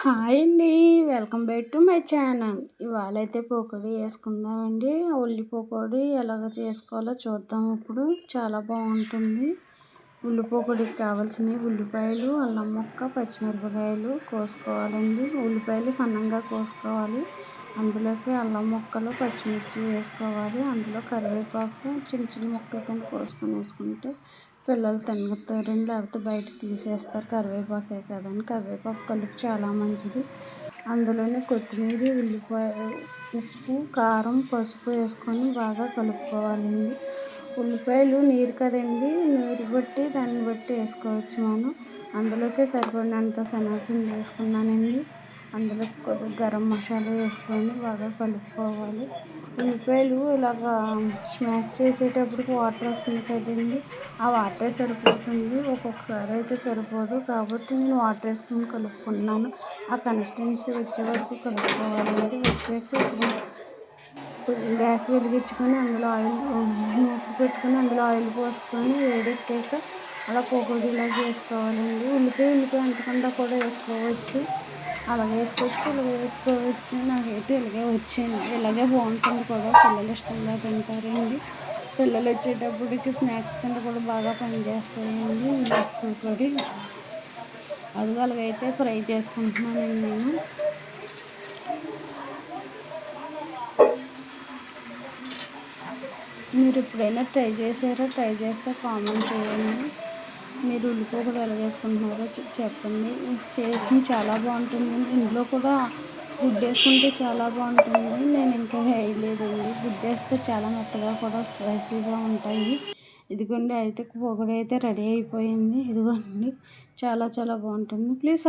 Hi అండి. Welcome back to my channel. ఇవాళ అయితే పకోడీ వేసుకుందామండి. ఉల్లి పకోడీ ఎలాగ చేసుకోవాలో చూద్దాం ఇప్పుడు. చాలా బాగుంటుంది. ఉల్లి పకోడీకి కావాల్సినవి ఉల్లిపాయలు అల్లం ముక్క పచ్చిమిరపకాయలు కోసుకోవాలండి. ఉల్లిపాయలు సన్నంగా కోసుకోవాలి. అందులోకి అల్లం ముక్కలు పచ్చిమిర్చి వేసుకోవాలి. అందులో కరివేపాకు చిన్న చిన్న ముక్కలు కింద కోసుకొని వేసుకుంటే పిల్లలు తినగలుగుతారండి లేకపోతే బయటకు తీసేస్తారు. కరివేపాకే కదండి. కరివేపాకు కలుపు చాలా మంచిది. అందులోనే కొత్తిమీర ఉల్లిపాయ ఉప్పు కారం పసుపు వేసుకొని బాగా కలుపుకోవాలండి. ఉల్లిపాయలు నీరు కదండి. నీరు బట్టి దాన్ని బట్టి వేసుకోవచ్చు మనం. అందులోకి సరిపడినంత శనగపిండి వేసుకున్నానండి. అందులో కొద్దిగా గరం మసాలా వేసుకొని బాగా కలుపుకోవాలి. ఉల్లిపాయలు ఇలాగా స్మాష్ చేసేటప్పటికి వాటర్ వస్తుంది కదండి ఆ వాటరే సరిపోతుంది. ఒక్కొక్కసారి అయితే సరిపోదు కాబట్టి నేను వాటర్ వేసుకొని కలుపుకున్నాను. ఆ కన్సిస్టెన్సీ వచ్చే వరకు కలుపుకోవాలండి వచ్చాక గ్యాస్ వెలిగించుకొని అందులో ఆయిల్ మూత పెట్టుకొని అందులో ఆయిల్ పోసుకొని వేడెక్కాక అలా పొగడిలా చేసుకోవాలండి. ఉల్లిపాయ ఉల్లిపాయ అంటకుండా కూడా వేసుకోవచ్చు. అలాగే వేసుకోవచ్చు ఇలా వేసుకోవచ్చు. నాకైతే ఇలాగే వచ్చింది ఇలాగే బాగుంటుంది కూడా. పిల్లలు ఇష్టంగా తింటారండి. పిల్లలు వచ్చేటప్పటికి స్నాక్స్ కింద కూడా బాగా పనిచేస్తాయండి. పొడి అది అలాగైతే ఫ్రై చేసుకుంటున్నానండి నేను. మీరు ఎప్పుడైనా ట్రై చేశారో? ట్రై చేస్తే కామెంట్ చేయండి. మీరు ఉల్లిపాయ కూడా ఎలా చేసుకుంటున్నారో చెప్పండి. చేసుకుని చాలా బాగుంటుంది. ఇంట్లో కూడా గుడ్ వేసుకుంటే చాలా బాగుంటుంది. నేను ఇంకా వేయలేదండి గుడ్ వేస్తే చాలా మెత్తగా కూడా స్పైసీగా ఉంటాయి. ఇదిగోండి అయితే పొగడైతే రెడీ అయిపోయింది. ఇదిగోండి చాలా చాలా బాగుంటుంది. ప్లీజ్